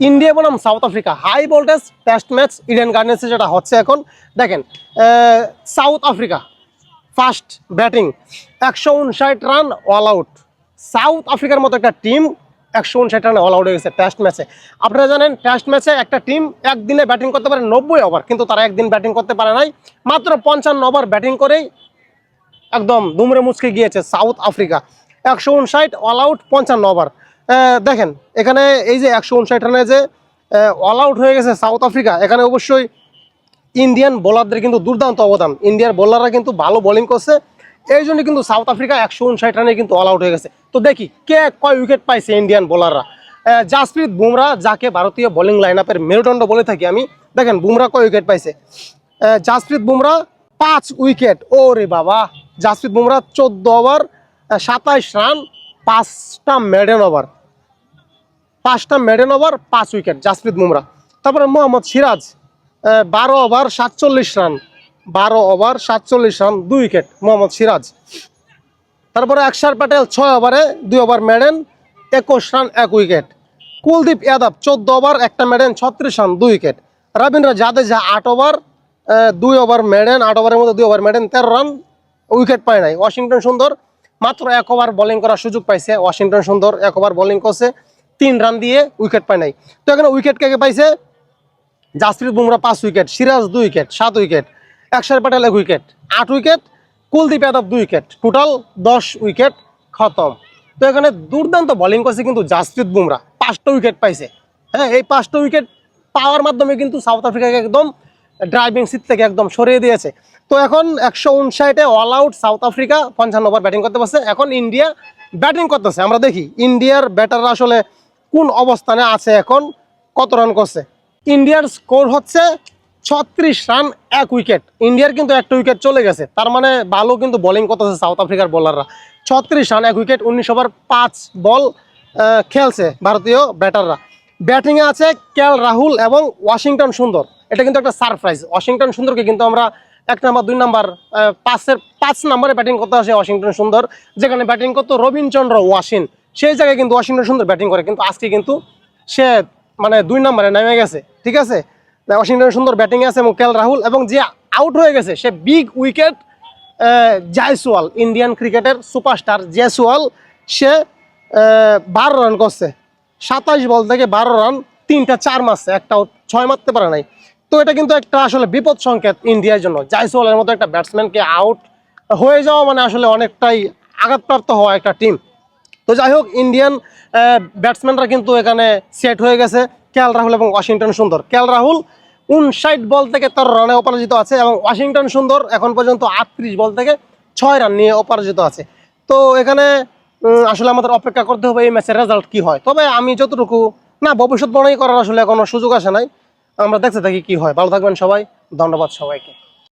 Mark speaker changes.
Speaker 1: India বনাম South Africa. High voltage test match Eden গার্ডেন্সে যেটা হচ্ছে এখন, দেখেন সাউথ আফ্রিকা ফার্স্ট ব্যাটিং একশো উনষাট রান অল আউট সাউথ আফ্রিকার মতো একটা টিম একশো উনষাট রানে অল আউট হয়ে গেছে টেস্ট ম্যাচে আপনারা জানেন টেস্ট ম্যাচে একটা টিম একদিনে ব্যাটিং করতে পারে নব্বই ওভার কিন্তু তারা একদিন ব্যাটিং করতে পারে নাই। মাত্র পঞ্চান্ন ওভার ব্যাটিং করেই একদম দুমড়ে মুচকে গিয়েছে সাউথ আফ্রিকা। একশো উনষাট অল আউট পঞ্চান্ন ওভার দেখেন, এখানে এই যে একশো উনষাট রানে যে অল আউট হয়ে গেছে সাউথ আফ্রিকা এখানে অবশ্যই ইন্ডিয়ান বোলারদের কিন্তু দুর্দান্ত অবদান। ইন্ডিয়ার বোলাররা কিন্তু ভালো বোলিং করছে, এই জন্য কিন্তু সাউথ আফ্রিকা একশো উনষাট রানে কিন্তু অল আউট হয়ে গেছে। তো দেখি, কে কয় উইকেট পাইছে ইন্ডিয়ান বোলাররা জাসপ্রীত বুমরা যাকে ভারতীয় বোলিং লাইন আপের মেরুদণ্ড বলে থাকি আমি, দেখেন বুমরা কয় উইকেট পাইছে? জাসপ্রীত বুমরা পাঁচ উইকেট ও রে বাবা! জাসপ্রীত বুমরা চোদ্দ ওভার সাতাইশ রান পাঁচটা মেডেন ওভার পাঁচটা মেডেন ওভার পাঁচ উইকেট জাসপ্রীত বুমরা। তারপরে মোহাম্মদ সিরাজ বারো ওভার সাতচল্লিশ রান বারো ওভার সাতচল্লিশ রান দুই উইকেট মোহাম্মদ সিরাজ। তারপরে অক্ষর প্যাটেল ছয় ওভারে দুই ওভার মেডেন একুশ রান এক উইকেট কুলদীপ যাদব, চোদ্দ ওভার একটা মেডেন ছত্রিশ রান দুই উইকেট রবীন্দ্র জাদেজা, আট ওভার দুই ওভার মেডেন আট ওভারের মধ্যে দুই ওভার মেডেন তেরো রান উইকেট পায় নাই। ওয়াশিংটন সুন্দর মাত্র এক ওভার বোলিং করার সুযোগ পাইছে ওয়াশিংটন সুন্দর এক ওভার বোলিং করছে, তিন রান দিয়ে উইকেট পায় নাই। তো এখানে উইকেট কে পাইছে? জাসপ্রীত বুমরা পাঁচ উইকেট সিরাজ দুই উইকেট সাত উইকেট অক্ষর প্যাটেল এক উইকেট আট উইকেট কুলদীপ যাদব দুই উইকেট টোটাল দশ উইকেট খতম। তো এখানে দুর্দান্ত বোলিং করছে কিন্তু জাসপ্রীত বুমরা, পাঁচটা উইকেট পাইছে। হ্যাঁ এই পাঁচটা উইকেট পাওয়ার মাধ্যমে কিন্তু সাউথ আফ্রিকাকে একদম ড্রাইভিং সিট থেকে একদম সরিয়ে দিয়েছে। তো এখন একশো উনষাটে অল আউট সাউথ আফ্রিকা পঞ্চান্ন ওভার ব্যাটিং করতে পারছে এখন ইন্ডিয়া ব্যাটিং করতেছে। আমরা দেখি ইন্ডিয়ার ব্যাটাররা আসলে কোন অবস্থানে আছে এখন, কত রান করছে? ইন্ডিয়ার স্কোর হচ্ছে ছত্রিশ রান এক উইকেট ইন্ডিয়ার কিন্তু একটা উইকেট চলে গেছে। তার মানে ভালো কিন্তু বোলিং করতেছে সাউথ আফ্রিকার বোলাররা ছত্রিশ রান এক উইকেট উনিশ ওভার পাঁচ বল খেলছে ভারতীয় ব্যাটাররা ব্যাটিংয়ে আছে কেল রাহুল এবং ওয়াশিংটন সুন্দর। এটা কিন্তু একটা সারপ্রাইজ ওয়াশিংটন সুন্দরকে কিন্তু আমরা এক নাম্বার, দুই নাম্বার পাঁচের পাঁচ নম্বরে ব্যাটিং করতে আসে ওয়াশিংটন সুন্দর, যেখানে ব্যাটিং করতো রবীন্দ্রচন্দ্র ওয়াশিন সেই জায়গায় কিন্তু ওয়াশিংটন সুন্দর ব্যাটিং করে, কিন্তু আজকে কিন্তু সে মানে দুই নম্বরে নেমে গেছে, ঠিক আছে? ওয়াশিংটন সুন্দর ব্যাটিং আছে এবং কেল রাহুল এবং যে আউট হয়ে গেছে, সে বিগ উইকেট জায়সওয়াল ইন্ডিয়ান ক্রিকেটের সুপারস্টার জয়সওয়াল সে বারো রান করছে। সাতাশ বল থেকে বারো রান তিনটা, চার মারছে, একটা ছয় মারতে পারে নাই। তো এটা কিন্তু একটা আসলে বিপদ সংকেত ইন্ডিয়ার জন্য। জায়সওয়ালের মতো একটা ব্যাটসম্যানকে আউট হয়ে যাওয়া মানে আসলে অনেকটাই আঘাতপ্রাপ্ত হওয়া একটা টিম তো যাই হোক, ইন্ডিয়ান ব্যাটসম্যানরা কিন্তু এখানে সেট হয়ে গেছে। কেএল রাহুল এবং ওয়াশিংটন সুন্দর। কেএল রাহুল উনষাট বল থেকে তার রানে অপরাজিত আছে এবং ওয়াশিংটন সুন্দর এখন পর্যন্ত আটত্রিশ বল থেকে ছয় রান নিয়ে অপরাজিত আছে। তো এখানে আসলে আমাদের অপেক্ষা করতে হবে এই ম্যাচের রেজাল্ট কি হয়। তবে আমি যতটুকু, না, ভবিষ্যৎ বর্ণাই করার আসলে কোনো সুযোগ আসে নাই। আমরা দেখতে থাকি কি হয়। ভালো থাকবেন সবাই। ধন্যবাদ সবাইকে।